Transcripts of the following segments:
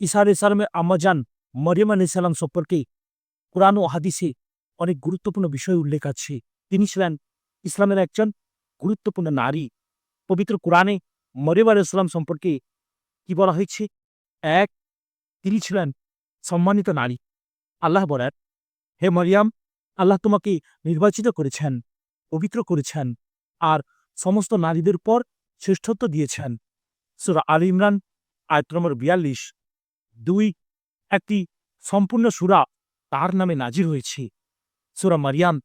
ঈসা আলি সালামের আম্মাজান মরিয়ম আলি সালাম সম্পর্কে কোরআন ও হাদিসে অনেক গুরুত্বপূর্ণ বিষয় উল্লেখ আছে। তিনি ছিলেন ইসলামের একজন গুরুত্বপূর্ণ নারী। পবিত্র কোরআনে মরিয়ম আলি সালাম সম্পর্কে কি বলা হয়েছে? এক, তিনি ছিলেন সম্মানিত নারী। আল্লাহ বলেন, হে মরিয়াম, আল্লাহ তোমাকে নির্বাচিত করেছেন, পবিত্র করেছেন, আর সমস্ত নারীদের পর শ্রেষ্ঠত্ব দিয়েছেন। সুরা আল ইমরান, আয়ত নম্বর বিয়াল্লিশ। দুই, একটি সম্পূর্ণ সুরা তার নামে নাজির হয়েছে। সুরা মারিয়াম,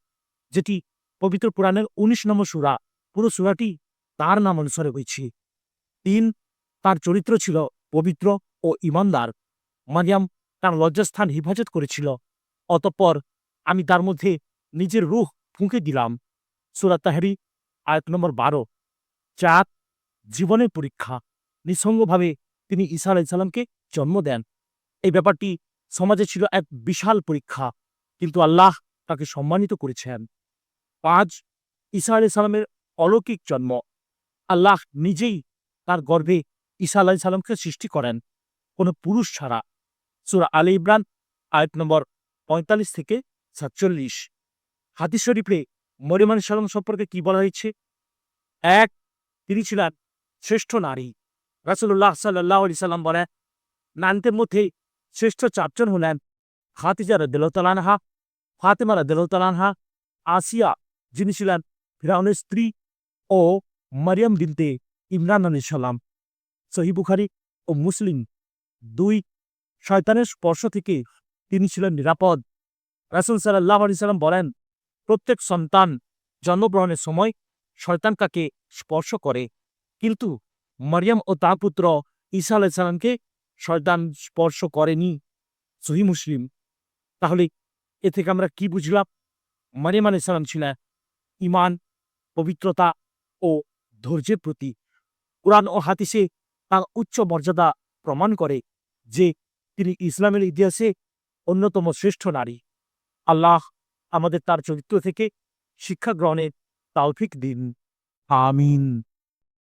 যেটি পবিত্র পুরাণের উনিশ নম্বর সুরা, পুরো সুরাটি তার নাম অনুসারে হয়েছে। তিন, তার চরিত্র ছিল পবিত্র ও ইমানদার। মারিয়াম তার লজ্জাস্থান হেফাজত করেছিল। অতঃপর আমি তার মধ্যে নিজের রুহ ফুঁকে দিলাম। সুরা তাহারি, আয়াত নম্বর বারো। চার, জীবনের পরীক্ষা। নিঃসঙ্গভাবে তিনি ঈসা আলাইসাল্লামকে জন্ম দেন। এই ব্যাপারটি সমাজে ছিল এক বিশাল পরীক্ষা, কিন্তু আল্লাহ তাকে সম্মানিত করেছেন। পাঁচ ঈসা আলাই সালামের অলৌকিক জন্ম। আল্লাহ নিজেই তার গর্ভে ঈসা আলাহি সাল্লামকে সৃষ্টি করেন, কোনো পুরুষ ছাড়া। সুরা আলী ইমরান, আয়াত নম্বর পঁয়তাল্লিশ থেকে সাতচল্লিশ। হাদিস শরীফে মরিয়ম আলী সাল্লাম সম্পর্কে কি বলা হয়েছে? এক, তিনি ছিলেন শ্রেষ্ঠ নারী। রাসুল্লাহ সাল্লাহ আলি সাল্লাম বলেন নানতের মধ্যেই শ্রেষ্ঠ চারজন হলেন খাতিজা রদুল্লাহতালানহা ফাতেমা রদুল্লাহতালানহা আসিয়া যিনি ছিলেন ফিরাউনের স্ত্রী ও মারিয়াম বিনতে ইমরান আলী সাল্লাম সহি বুখারি ও মুসলিম দুই শয়তানের স্পর্শ থেকে তিনি ছিলেন নিরাপদ। রাসুল সাল্লাহ আলি সাল্লাম বলেন, প্রত্যেক সন্তান জন্মগ্রহণের সময় শয়তান কাকে স্পর্শ করে, কিন্তু মারিয়াম ও তার পুত্র ঈসা আলাইসাল্লামকে শয়তান স্পর্শ করেনি। সহি মুসলিম, তাহলে এ থেকে আমরা কি বুঝলাম? মারিয়াম আলাইসাল্লাম ছিলেন ইমান পবিত্রতা ও ধৈর্যের প্রতি। কোরআন ও হাতিসে তার উচ্চ মর্যাদা প্রমাণ করে যে তিনি ইসলামের ইতিহাসে অন্যতম শ্রেষ্ঠ নারী। আল্লাহ আমাদের তার চরিত্র থেকে শিক্ষা গ্রহণের তাওফিক দিন। আমিন।